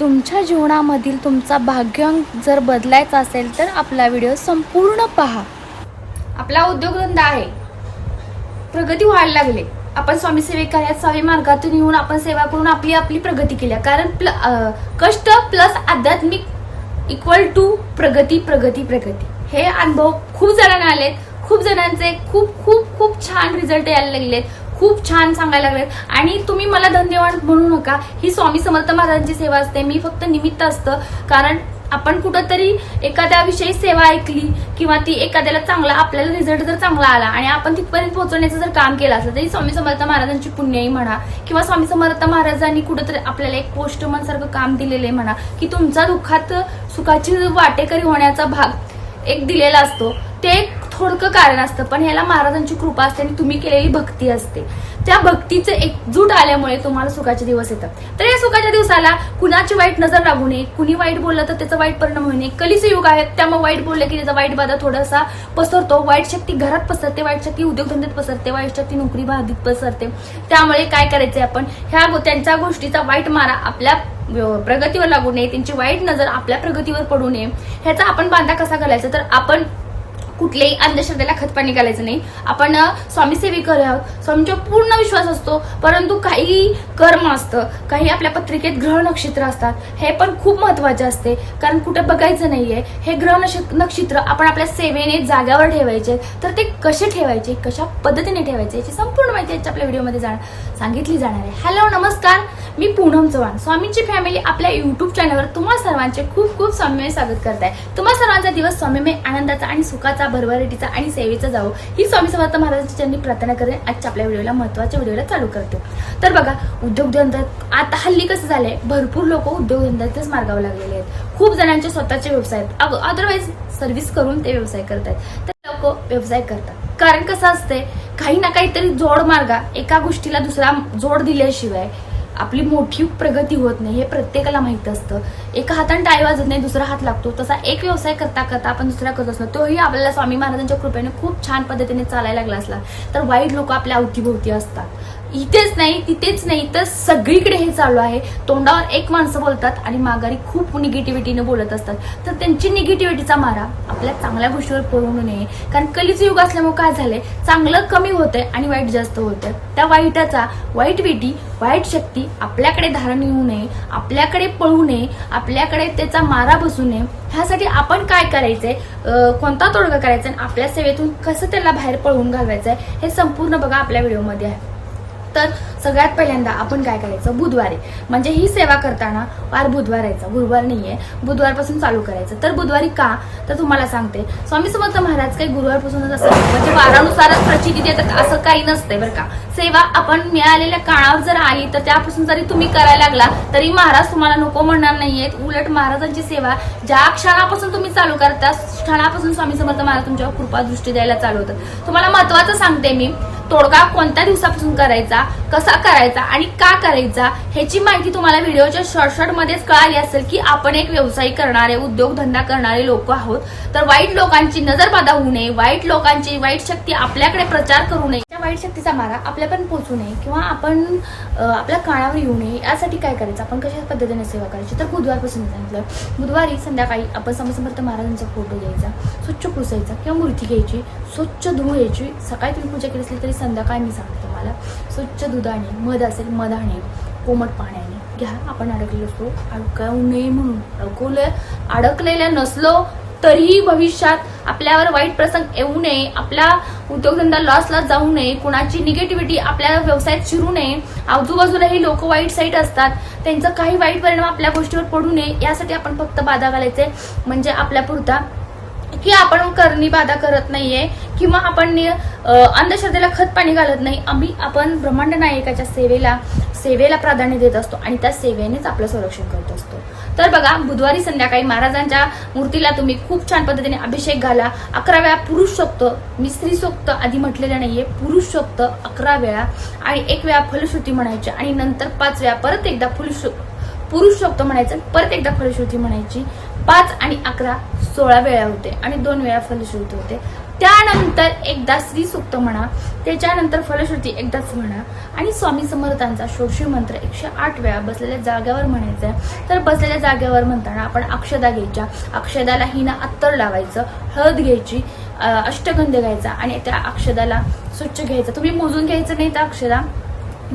तुमच्या जीवनामधील तुमचा भाग्यांक जर बदलायचा असेल तर आपला व्हिडिओ संपूर्ण पहा. आपला उद्योगधंदा आहे. प्रगती व्हायला लागले. आपण स्वामी सेवेकार्यात स्वामी मार्गातून येऊन आपण सेवा करून आपली आपली प्रगती केली कारण प्ल कष्ट प्लस आध्यात्मिक इक्वल टू प्रगती प्रगती प्रगती. हे अनुभव खूप जणांना आलेत. खूप जणांचे खूप खूप खूप छान रिझल्ट यायला लागलेत. खूप छान सांगायला लागलेत आणि तुम्ही मला धन्यवाद म्हणू नका. ही स्वामी समर्थ महाराजांची सेवा असते. मी फक्त निमित्त असतं. कारण आपण कुठंतरी एखाद्याविषयी सेवा ऐकली किंवा ती एखाद्याला चांगला आपल्याला रिझल्ट जर चांगला आला आणि आपण तिथपर्यंत पोहोचवण्याचं जर काम केलं असलं तरी स्वामी समर्थ महाराजांची पुण्याई म्हणा किंवा स्वामी समर्थ महाराजांनी कुठंतरी आपल्याला एक पोस्टमन सारखं काम दिलेलं आहे म्हणा की तुमचा दुःखात सुखाची वाटेकरी होण्याचा भाग एक दिलेला असतो. ते एक थोडकं कारण असतं पण ह्याला महाराजांची कृपा असते आणि तुम्ही केलेली भक्ती असते. त्या भक्तीचे एकजूट आल्यामुळे तुम्हाला सुखाचे दिवस येतात. तर या सुखाच्या दिवसाला कुणाची वाईट नजर लागू नये कुणी वाईट बोललं तर त्याचा वाईट परिणाम होऊ नये. कलीचे युग आहेत त्यामुळे वाईट बोललं की त्याचा वाईट बाधा थोडासा पसरतो. वाईट शक्ती घरात पसरते वाईट शक्ती उद्योगधंद्यात पसरते वाईट शक्ती नोकरी बाधित पसरते. त्यामुळे काय करायचंय आपण? ह्या गो- त्यांच्या गोष्टीचा वाईट मारा आपल्या प्रगतीवर लागू नये. त्यांची वाईट नजर आपल्या प्रगतीवर पडू नये. ह्याचा आपण बांधा कसा घालायचा? तर आपण कुठल्याही अंधश्रद्धेला खतपाणी घालायचं नाही. आपण स्वामीसेवी स्वामी सेविकर आहोत. स्वामींचा पूर्ण विश्वास असतो. परंतु काही कर्म असतं. काही आपल्या पत्रिकेत ग्रह नक्षत्र असतात. हे पण खूप महत्त्वाचे असते. कारण कुठं बघायचं नाहीये. हे ग्रह नक्ष- नक्षत्र आपण आपल्या सेवेने जाग्यावर ठेवायचे. तर ते कसे ठेवायचे? कशा पद्धतीने ठेवायचे? याची संपूर्ण माहिती आजच्या आपल्या व्हिडिओमध्ये जाण सांगितली जाणार आहे. हॅलो नमस्कार. मी पूनम चव्हाण. स्वामींची फॅमिली आपल्या युट्यूब चॅनलवर तुम्हा सर्वांचे खूप खूप स्वामीमय स्वागत करत आहे तुम्हा सर्वांचा दिवस स्वामीमय आनंदाचा आणि सुखाचा भरभराटीचा आणि सेवेचा जावो. ही स्वामी समर्थ महाराजांची त्यांनी प्रार्थना करेन आजच्या आपल्या व्हिडिओला महत्त्वाच्या व्हिडिओला चालू करते. तर बघा उद्योगधंद्यात आता हल्ली कसं झालंय? भरपूर लोक उद्योगधंद्यातच मार्गावर लागलेले आहेत. खूप जणांचे स्वतःचे व्यवसाय आहेत. अदरवाईज सर्व्हिस करून ते व्यवसाय करतायत. तर लोक व्यवसाय करतात. कारण कसं असते काही ना काहीतरी जोड मार्गा एका गोष्टीला दुसरा जोड दिल्याशिवाय आपली मोठी प्रगती होत नाही हे प्रत्येकाला माहीत असतं. एका हाताने टाळी वाजत नाही दुसरा हात लागतो. तसा एक व्यवसाय करता करता आपण दुसरा करत असतो. तोही आपल्याला स्वामी महाराजांच्या कृपेने खूप छान पद्धतीने चालायला लागला असला तर वाईट लोक आपल्या अवतीभोवती असतात. इथेच नाही तिथेच नाही तर सगळीकडे हे चालू आहे. तोंडावर एक माणसं बोलतात आणि माघारी खूप निगेटिव्हिटीने बोलत असतात. तर त्यांची निगेटिव्हिटीचा मारा आपल्या चांगल्या गोष्टीवर पडू नये. कारण कलीचं युग असल्यामुळे काय झालंय? चांगलं कमी होतंय आणि वाईट जास्त होतंय. त्या वाईटाचा वाईट विटी वाईट शक्ती आपल्याकडे धारण येऊ नये आपल्याकडे पळू नये आपल्याकडे त्याचा मारा बसू नये. ह्यासाठी आपण काय करायचंय? कोणता तोडगा करायचा आणि आपल्या सेवेतून कसं त्याला बाहेर पळवून घालवायचंय? हे संपूर्ण बघा आपल्या व्हिडिओमध्ये आहे. तर सगळ्यात पहिल्यांदा आपण काय करायचं? बुधवारी. म्हणजे ही सेवा करताना वार बुधवार यायचा. गुरुवार नाहीये. बुधवारपासून चालू करायचं. तर बुधवारी का? तर तुम्हाला सांगते. स्वामी समर्थ महाराज काही गुरुवारपासूनच असं म्हणजे वारानुसारच प्रचिती देतात असं काही नसतंय बरं का. सेवा आपण मिळालेल्या काळावर जर आली तर त्यापासून जरी तुम्ही करायला लागला तरी महाराज तुम्हाला नको म्हणणार नाहीयेत. उलट महाराजांची सेवा ज्या क्षणापासून तुम्ही चालू करता त्या क्षणापासून स्वामी समर्थ महाराज तुमच्यावर कृपा दृष्टी द्यायला चालू होतात. तुम्हाला महत्वाचं सांगते मी. तोडगा कोणत्या दिवसापासून करायचा कसा करायचा आणि का करायचा ह्याची माहिती तुम्हाला व्हिडिओच्या शॉर्ट मध्येच कळाली असेल की आपण एक व्यवसाय करणारे उद्योगधंदा करणारे लोक आहोत. तर वाईट लोकांची नजरबाधा होऊ नये वाईट लोकांची वाईट शक्ती आपल्याकडे प्रचार करू नये. वाईट शक्तीचा मारा आपल्यापर्यंत पोहोचू नये किंवा आपण आपल्या कानावर येऊ नये यासाठी काय करायचं? आपण कशा पद्धतीने सेवा करायची? तर बुधवारपासून सांगितलं. बुधवारी संध्याकाळी आपण समसमर्थ समर्थ महाराजांचा फोटो घ्यायचा स्वच्छ पुसायचा किंवा मूर्ती घ्यायची स्वच्छ धुवायची सकाळी तुम्ही पूजा केली असली तरी संध्याकाळी मी सांगते तुम्हाला. स्वच्छ दुधाने मध असेल मधाने कोमट पाण्याने घ्या. आपण अडकलेलो असतो. अडकवू नये म्हणून. अडकवलं अडकलेल्या नसलो तरीही भविष्यात आपल्यावर वाईट प्रसंग येऊ नये आपला उद्योगधंदा लॉसला जाऊ नये कुणाची निगेटिव्हिटी आपल्या व्यवसायात शिरू नये आजूबाजूलाही लोक वाईट साईट असतात त्यांचा काही वाईट परिणाम आपल्या गोष्टीवर पडू नये यासाठी आपण फक्त बाधा घालायचे. म्हणजे आपल्यापुरता की आपण करणी बाधा करत नाहीये किंवा आपण अंधश्रद्धेला खत पाणी घालत नाही. आम्ही आपण ब्रह्मांड नायकाच्या सेवेला सेवेला प्राधान्य देत असतो आणि त्या सेवेनेच आपलं संरक्षण करत असतो. तर बघा बुधवारी संध्याकाळी महाराजांच्या मूर्तीला तुम्ही खूप छान पद्धतीने अभिषेक घाला. अकरा वेळा पुरुष सोक्त मी स्त्री सोक्त आधी म्हटलेलं नाहीये पुरुष सोक्त अकरा वेळा आणि एक वेळा फलश्रुती म्हणायची आणि नंतर पाच वेळा परत एकदा फुलश पुरुष सोक्त म्हणायचं परत एकदा फलश्रुती म्हणायची. पाच आणि अकरा सोळा वेळा होते आणि दोन वेळा फलश्रुती होते. त्यानंतर एकदा श्री सुक्त म्हणा त्याच्यानंतर फलश्रुती एकदाच म्हणा आणि स्वामी समर्थांचा शोषी मंत्र एकशे आठ वेळा बसलेल्या जागेवर म्हणायचा. आहे तर बसलेल्या जागेवर म्हणताना आपण अक्षदा घ्यायच्या. अक्षदाला हिना अत्तर लावायचं हळद घ्यायची अष्टगंध घ्यायचा आणि त्या अक्षदाला स्वच्छ घ्यायचं. तुम्ही मोजून घ्यायचं नाही त्या अक्षदा.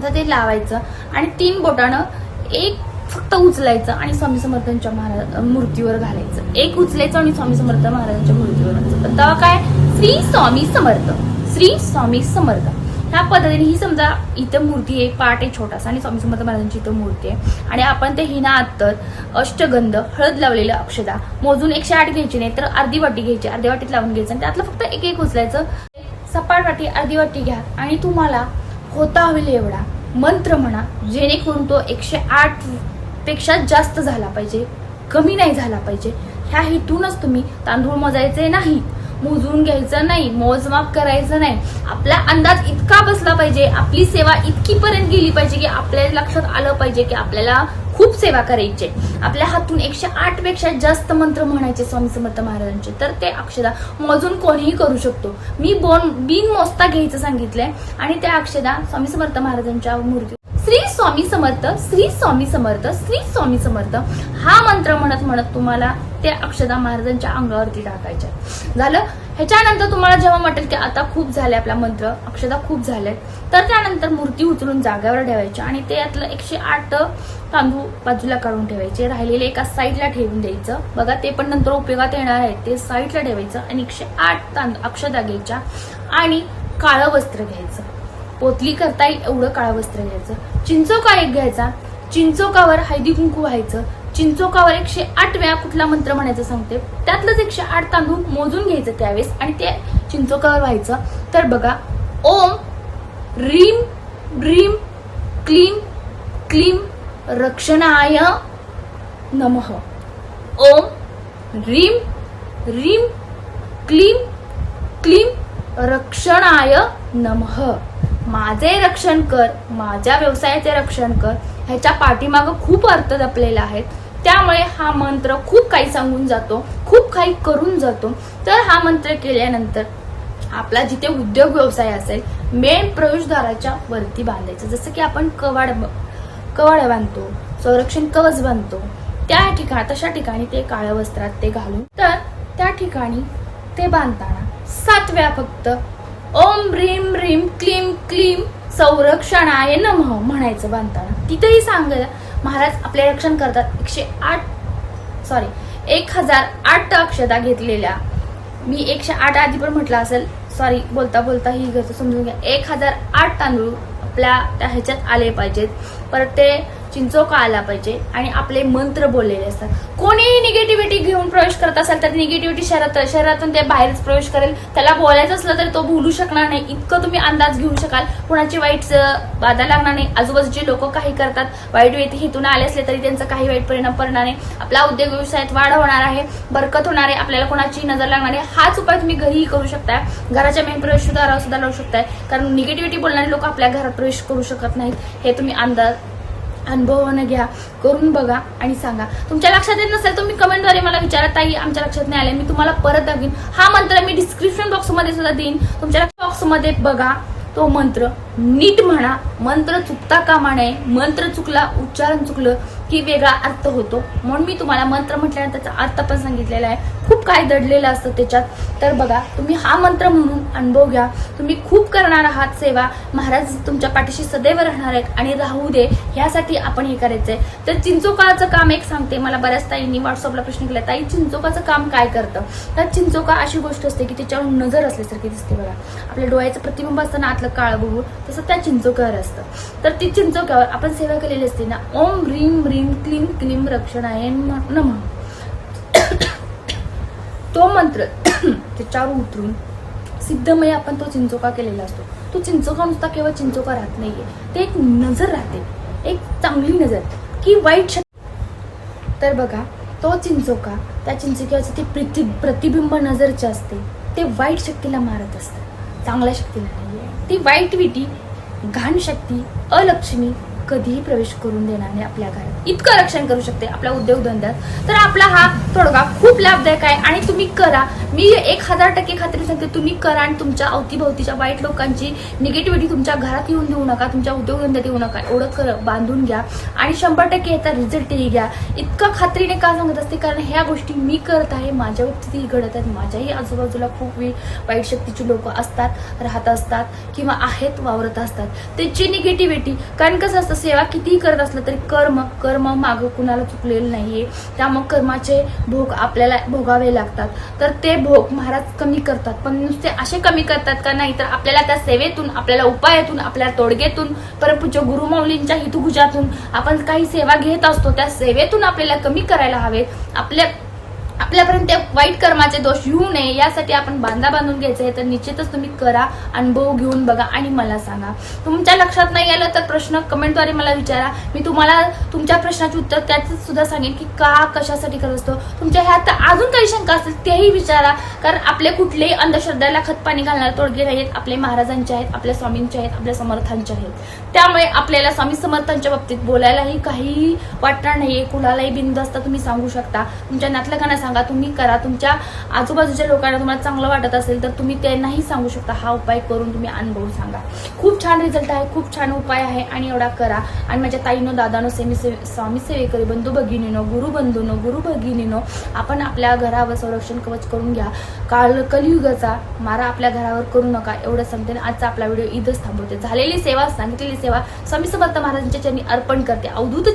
तर ते लावायचं आणि तीन बोटानं एक फक्त उचलायचं आणि स्वामी समर्थांच्या महाराज मूर्तीवर घालायचं. एक उचलायचं आणि स्वामी समर्थ महाराजांच्या मूर्तीवर घालायचं. तेव्हा काय? श्री स्वामी समर्थ. श्री स्वामी समर्थ. ह्या पद्धतीने ही समजा इथं मूर्ती आहे पाठ आहे छोटासा आणि स्वामी समर्थ महाराजांची इथं मूर्ती आहे. आणि आपण ते हिना अत्तर अष्टगंध हळद लावलेलं अक्षदा मोजून एकशे आठ घ्यायची नाही तर अर्धी वाटी घ्यायची. अर्धी वाटीत लावून घ्यायचं आणि त्यातलं फक्त एक एक उचलायचं. सपाट वाटी अर्धी वाटी घ्या आणि तुम्हाला होता होईल एवढा. मंत्र म्हणा जेणेकरून तो एकशे आठपेक्षा जास्त झाला पाहिजे कमी नाही झाला पाहिजे. ह्या हेतूनच तुम्ही तांदूळ मोजायचे नाही. मोजून घ्यायचं नाही मोजमाप करायचं नाही. आपला अंदाज इतका बसला पाहिजे आपली सेवा इतकी पर्यंत गेली पाहिजे की आपल्या लक्षात आलं पाहिजे की आपल्याला खूप सेवा करायची आहे. आपल्या हातून एकशे आठपेक्षा जास्त मंत्र म्हणायचे स्वामी समर्थ महाराजांचे. तर ते अक्षदा मोजून कोणीही करू शकतो. मी बोन बिन मोजता घ्यायचं सांगितलंय आणि त्या अक्षदा स्वामी समर्थ महाराजांच्या मूर्ती श्री स्वामी समर्थ श्री स्वामी समर्थ श्री स्वामी समर्थ. हा मंत्र म्हणत म्हणत तुम्हाला त्या अक्षदा महाराजांच्या अंगावरती टाकायच्या झालं? ह्याच्यानंतर तुम्हाला जेव्हा म्हटलं की आता खूप झाले आपला मंत्र अक्षदा खूप झाले तर त्यानंतर मूर्ती उचलून जागेवर ठेवायची आणि ते यातलं एकशे आठ तांदूळ बाजूला काढून ठेवायचे राहिलेले एका साईडला ठेवून द्यायचं. बघा ते पण नंतर उपयोगात येणार आहे ते साईडला ठेवायचं आणि एकशे आठ तांदूळ अक्षदा घ्यायच्या आणि काळं वस्त्र घ्यायचं. पोतली करता येईल एवढं काळं वस्त्र घ्यायचं. चिंचोका एक घ्यायचा. चिंचोकावर हळदी कुंकू व्हायचं. चिंचोकावर एकशे आठ वेळा कुठला मंत्र म्हणायचं सांगते. त्यातलंच एकशे आठ तांदूळ मोजून घ्यायचं त्यावेळेस आणि ते चिंचोकावर व्हायचं. तर बघा ओम रीम रीम क्लीम क्लीम रक्षणाय नमः. ओम रीम रीम क्लीम क्लीम रक्षणाय नमः. माझे रक्षण कर माझ्या व्यवसायाचे रक्षण कर ह्याच्या पाठीमागं खूप अर्थ जपलेला आहे त्यामुळे हा मंत्र खूप काही सांगून जातो खूप काही करून जातो. तर हा मंत्र केल्यानंतर आपला जिथे उद्योग व्यवसाय असेल मेन प्रवेशद्वाराच्या वरती बांधायचं. जसं की आपण कवाड कवाड बांधतो संरक्षण कवच बांधतो. त्या ठिकाणी तशा ठिकाणी ते काळ्या वस्त्रात ते घालून तर त्या ठिकाणी ते बांधताना सातव्या फक्त ओम ह्रीम ह्रीम क्लीम क्लीम संरक्षणाय नम म्हणायचं बांधताना. तिथेही सांगायला महाराज आपले रक्षण करतात. एकशे आठ सॉरी एक हजार आठ अक्षता घेतलेल्या. मी एकशे आठ आधी पण म्हटलं असेल. सॉरी बोलता बोलता ही घरचं समजून घ्या. एक हजार आठ तांदूळ आपल्या त्या ह्याच्यात आले पाहिजेत. परत ते चिंचोका आला पाहिजे आणि आपले मंत्र बोललेले असतात. कोणीही निगेटिव्हिटी घेऊन प्रवेश करत असेल तर निगेटिव्हिटी शहरात शहरातून ते बाहेरच प्रवेश करेल. त्याला बोलायचं असलं तर तो बोलू शकणार नाही. इतकं तुम्ही अंदाज घेऊ शकाल. कुणाची वाईट बाधा लागणार नाही. आजूबाजूचे लोक काही करतात. वाईट व्यक्ती हेतून आले असले तरी त्यांचा काही वाईट परिणाम पडणार नाही. आपला उद्योग व्यवसायात वाढ होणार आहे. बरकत होणार आहे. आपल्याला कोणाची नजर लागणार आहे हाच उपाय तुम्ही घरीही करू शकताय. घराच्या मेन प्रवेशद्वारावर सुद्धा लावू शकताय. कारण निगेटिव्हिटी बोलणारे लोक आपल्या घरात प्रवेश करू शकत नाहीत. हे तुम्ही अंदाज अनुभवानं घ्या करून बघा आणि सांगा. तुमच्या लक्षात येत नसेल तुम्ही कमेंटद्वारे मला विचारत ताई आमच्या लक्षात नाही आले मी तुम्हाला परत दाखवीन. हा मंत्र मी डिस्क्रिप्शन बॉक्समध्ये सुद्धा देईन. तुमच्या बॉक्समध्ये बघा तो मंत्र. नीट म्हणा मंत्र चुकता कामा नये मंत्र चुकला उच्चारण चुकलं की वेगळा अर्थ होतो. म्हणून मी तुम्हाला मंत्र म्हटल्यानंतर त्याचा अर्थ पण सांगितलेला आहे. खूप काय दडलेलं असतं त्याच्यात. तर बघा तुम्ही हा मंत्र म्हणून अनुभव घ्या. तुम्ही खूप करणार आहात सेवा. महाराज तुमच्या पाठीशी सदैव राहणार आहेत आणि राहू दे ह्यासाठी आपण हे करायचंय. तर चिंचोकाचं काम एक सांगते मला बऱ्याच ताईंनी व्हॉट्सअपला प्रश्न केला ताई चिंचोकाचं काम काय करतं? तर चिंचोका अशी गोष्ट असते की त्याच्यावर नजर असल्यासारखी दिसते बघा. आपल्या डोळ्याचं प्रतिबिंब असतं ना आतलं काळ बघू तसं त्या चिंचोक्यावर असतं. तर ती चिंचोक्यावर आपण सेवा केलेली असते ना ओम रीम रीम क्लीम क्लीम रक्षणाय नम. तो मंत्र त्याच्यावर उतरून सिद्धमय आपण तो चिंचोका केलेला असतो. तो चिंचोका नुसता केवळ चिंचोका राहत नाहीये ते एक नजर राहते एक चांगली नजर. की वाईट शक्ती तर बघा तो चिंचोका त्या चिंचोक्याचं ते प्रति प्रतिबिंब नजरचे असते ते वाईट शक्तीला मारत असतं चांगल्या शक्तीला नाही. ती वाईट विटी घाण शक्ती अलक्ष्मी कधीही प्रवेश करून देणार नाही आपल्या घरात. इतकं रक्षण करू शकते आपल्या उद्योगधंद्यात. तर आपला हा तोडगा खूप लाभदायक आहे आणि तुम्ही करा. मी एक हजार टक्के खात्री सांगते तुम्ही करा आणि तुमच्या अवतीभोवतीच्या वाईट लोकांची निगेटिव्हिटी तुमच्या घरात येऊन देऊ नका तुमच्या उद्योगधंद्यात येऊ नका. एवढं कर बांधून घ्या आणि शंभर टक्के याचा रिझल्टही घ्या. इतकं खात्रीने का सांगत असते? कारण ह्या गोष्टी मी करत आहे माझ्या बाबतीतही घडत आहेत माझ्याही आजूबाजूला खूप वाईट शक्तीची लोक असतात राहत असतात किंवा आहेत वावरत असतात. त्याची निगेटिव्हिटी कारण कसं असतं सेवा कितीही करत असलं तरी कर्म कर्म मागं कुणाला चुकलेलं नाहीये. त्यामुळे कर्माचे भोग आपल्याला भोगावे लागतात. तर ते भोग महाराज कमी करतात. पण नुसते असे कमी करतात का नाही तर आपल्याला त्या सेवेतून आपल्याला उपायातून आपल्या तोडगेतून परमपूज्य गुरुमाऊलींच्या हितगुजातून आपण काही सेवा घेत असतो त्या सेवेतून आपल्याला कमी करायला हवे. आपल्या आपल्यापर्यंत वाईट कर्माचे दोष येऊ नये यासाठी आपण बांधा बांधून घ्यायचं आहे. तर निश्चितच तुम्ही करा अनुभव घेऊन बघा आणि मला सांगा. तुमच्या लक्षात नाही आलं तर प्रश्न कमेंटद्वारे मला विचारा. मी तुम्हाला तुमच्या प्रश्नाचे उत्तर त्याच सुद्धा सांगेन की का कशासाठी करत असतो. तुमच्या ह्यात अजून काही शंका असतील तेही विचारा. कारण आपले कुठलेही अंधश्रद्धेला खतपाणी घालणारे तोडगे नाही आहेत आपले महाराजांचे आहेत आपल्या स्वामींचे आहेत आपल्या समर्थांचे आहेत. त्यामुळे आपल्याला स्वामी समर्थांच्या बाबतीत बोलायलाही काही वाटणार नाहीये. कुणालाही बिनधास्त तुम्ही सांगू शकता. तुमच्या नातलगांना सांगा तुम्ही करा. तुमच्या आजूबाजूच्या लोकांना तुम्हाला चांगलं वाटत असेल तर तुम्ही त्यांनाही सांगू शकता हा उपाय करून तुम्ही अनुभव सांगा. खूप छान रिझल्ट आहे खूप छान उपाय आहे आणि एवढा करा. आणि माझ्या ताईनो दादानो सेमी सेवे स्वामी सेवेकरी बंधू भगिनीनो गुरु बंधूनो गुरु भगिनीनो आपण आपल्या घरावर संरक्षण कवच करून घ्या. काल कलियुगाचा मारा आपल्या घरावर करू नका एवढं सांगते. आजचा आपला व्हिडिओ इथंच थांबवते. झालेली सेवा सांगितलेली सेवा स्वामी समर्थ महाराजांच्या चरणी अर्पण करते. अवधूत